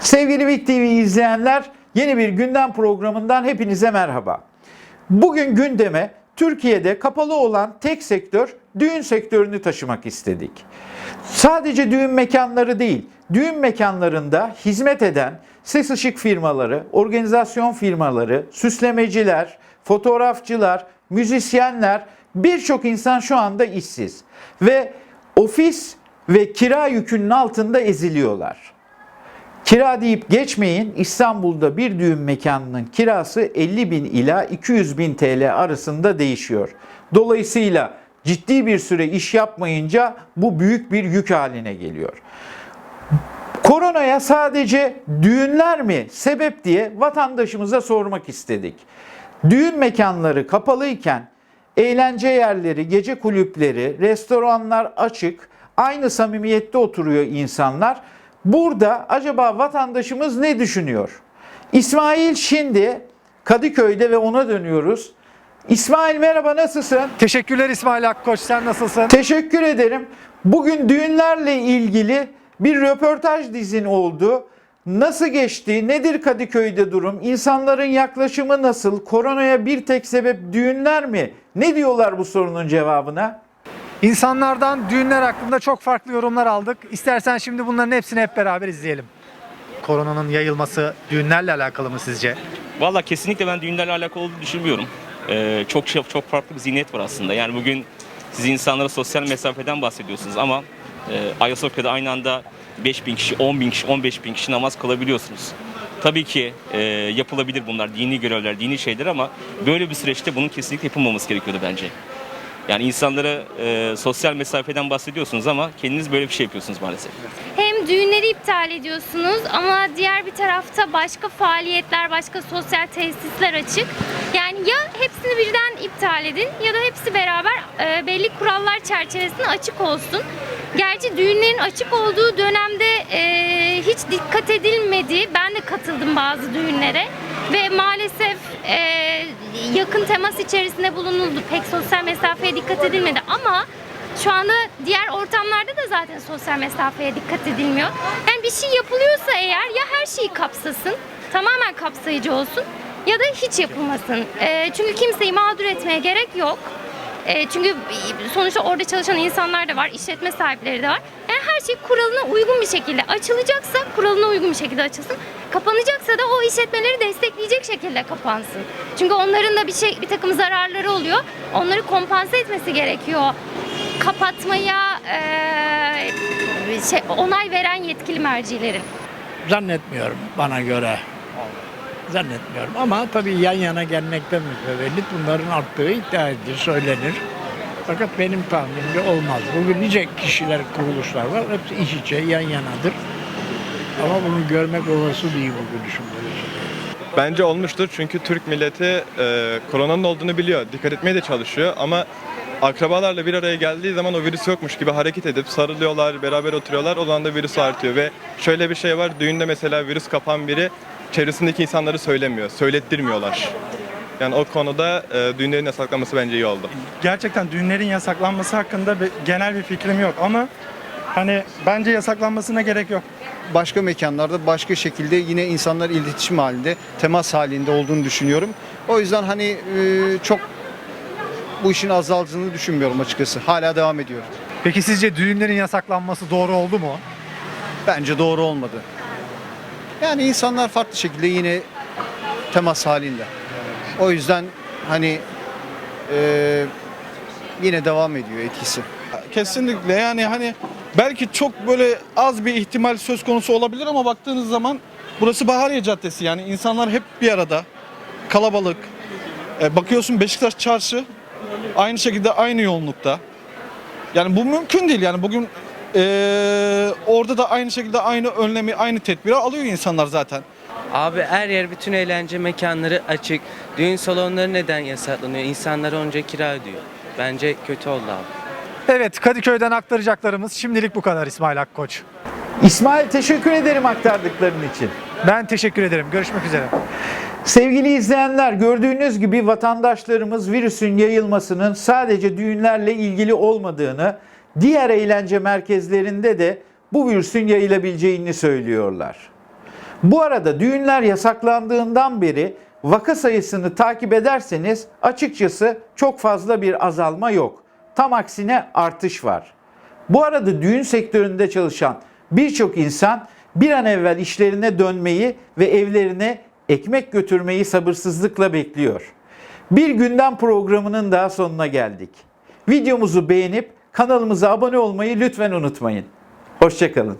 Sevgili Big TV izleyenler, yeni bir gündem programından hepinize merhaba. Bugün gündeme Türkiye'de kapalı olan tek sektör düğün sektörünü taşımak istedik. Sadece düğün mekanları değil, düğün mekanlarında hizmet eden ses ışık firmaları, organizasyon firmaları, süslemeciler, fotoğrafçılar, müzisyenler birçok insan şu anda işsiz ve ofis ve kira yükünün altında eziliyorlar. Kira deyip geçmeyin İstanbul'da bir düğün mekanının kirası 50 bin ila 200 bin TL arasında değişiyor. Dolayısıyla ciddi bir süre iş yapmayınca bu büyük bir yük haline geliyor. Koronaya sadece düğünler mi sebep diye vatandaşımıza sormak istedik. Düğün mekanları kapalıyken eğlence yerleri, gece kulüpleri, restoranlar açık, aynı samimiyette oturuyor insanlar. Burada acaba vatandaşımız ne düşünüyor? İsmail şimdi Kadıköy'de ve ona dönüyoruz. İsmail merhaba nasılsın? Teşekkürler İsmail Akkoç. Sen nasılsın? Teşekkür ederim. Bugün düğünlerle ilgili bir röportaj dizin oldu. Nasıl geçti? Nedir Kadıköy'de durum? İnsanların yaklaşımı nasıl? Koronaya bir tek sebep düğünler mi? Ne diyorlar bu sorunun cevabına? İnsanlardan düğünler hakkında çok farklı yorumlar aldık. İstersen şimdi bunların hepsini hep beraber izleyelim. Koronanın yayılması düğünlerle alakalı mı sizce? Valla kesinlikle ben düğünlerle alakalı olduğunu düşünmüyorum. Ee, çok şey, çok farklı bir zihniyet var aslında. Yani bugün siz insanlara sosyal mesafeden bahsediyorsunuz ama e, Ayasofya'da aynı anda 5 bin kişi, 10 bin kişi, 15 bin kişi namaz kılabiliyorsunuz. Tabii ki e, yapılabilir bunlar, dini görevler, dini şeyler ama böyle bir süreçte bunun kesinlikle yapılmaması gerekiyordu bence. Yani insanlara e, sosyal mesafeden bahsediyorsunuz ama kendiniz böyle bir şey yapıyorsunuz maalesef. Hem düğünleri iptal ediyorsunuz ama diğer bir tarafta başka faaliyetler, başka sosyal tesisler açık. Yani ya hepsini birden iptal edin ya da hepsi beraber e, belli kurallar çerçevesinde açık olsun. Gerçi düğünlerin açık olduğu dönemde e, hiç dikkat edilmedi. Ben de katıldım bazı düğünlere ve maalesef e, yakın temas içerisinde bulunuldu. Pek sosyal mesafeye dikkat edilmedi ama şu anda diğer ortamlarda da zaten sosyal mesafeye dikkat edilmiyor. Yani bir şey yapılıyorsa eğer ya her şeyi kapsasın, tamamen kapsayıcı olsun ya da hiç yapılmasın. Ee, çünkü kimseyi mağdur etmeye gerek yok. Ee, çünkü sonuçta orada çalışan insanlar da var, işletme sahipleri de var. Her şey kuralına uygun bir şekilde açılacaksa kuralına uygun bir şekilde açılsın. Kapanacaksa da o işletmeleri destekleyecek şekilde kapansın. Çünkü onların da bir şey bir takım zararları oluyor. Onları kompanse etmesi gerekiyor kapatmaya eee, şey, onay veren yetkili mercilerin. Zannetmiyorum bana göre. Zannetmiyorum ama tabii yan yana gelmekten mütevellit bunların arttığı iddia edilir, söylenir. Fakat benim tahminimce olmaz. Bugün nice kişiler, kuruluşlar var. Hepsi iç içe, yan yanadır. Ama bunu görmek olası değil bugün şey. Bence olmuştur çünkü Türk milleti e, koronanın olduğunu biliyor. Dikkat etmeye de çalışıyor ama akrabalarla bir araya geldiği zaman o virüs yokmuş gibi hareket edip sarılıyorlar, beraber oturuyorlar. O zaman da virüs artıyor ve şöyle bir şey var. Düğünde mesela virüs kapan biri çevresindeki insanları söylemiyor, söylettirmiyorlar. Yani o konuda e, düğünlerin yasaklanması bence iyi oldu. gerçekten düğünlerin yasaklanması hakkında bir- genel bir fikrim yok ama hani bence yasaklanmasına gerek yok. başka mekanlarda başka şekilde yine insanlar iletişim halinde, temas halinde olduğunu düşünüyorum. O yüzden hani e, çok bu işin azaldığını düşünmüyorum açıkçası. Hala devam ediyor. Peki sizce düğünlerin yasaklanması doğru oldu mu? Bence doğru olmadı. Yani insanlar farklı şekilde yine temas halinde. O yüzden hani e, yine devam ediyor etkisi. Kesinlikle yani hani belki çok böyle az bir ihtimal söz konusu olabilir ama baktığınız zaman burası Bahariye Caddesi yani insanlar hep bir arada kalabalık. E, bakıyorsun Beşiktaş Çarşı aynı şekilde aynı yoğunlukta. Yani bu mümkün değil yani bugün e, orada da aynı şekilde aynı önlemi aynı tedbiri alıyor insanlar zaten. Abi her yer bütün eğlence mekanları açık. Düğün salonları neden yasaklanıyor? İnsanlar onca kira ödüyor. Bence kötü oldu abi. Evet Kadıköy'den aktaracaklarımız şimdilik bu kadar İsmail Akkoç. İsmail teşekkür ederim aktardıkların için. Ben teşekkür ederim. Görüşmek üzere. Sevgili izleyenler gördüğünüz gibi vatandaşlarımız virüsün yayılmasının sadece düğünlerle ilgili olmadığını, diğer eğlence merkezlerinde de bu virüsün yayılabileceğini söylüyorlar. Bu arada düğünler yasaklandığından beri vaka sayısını takip ederseniz açıkçası çok fazla bir azalma yok. Tam aksine artış var. Bu arada düğün sektöründe çalışan birçok insan bir an evvel işlerine dönmeyi ve evlerine ekmek götürmeyi sabırsızlıkla bekliyor. Bir gündem programının daha sonuna geldik. Videomuzu beğenip kanalımıza abone olmayı lütfen unutmayın. Hoşçakalın.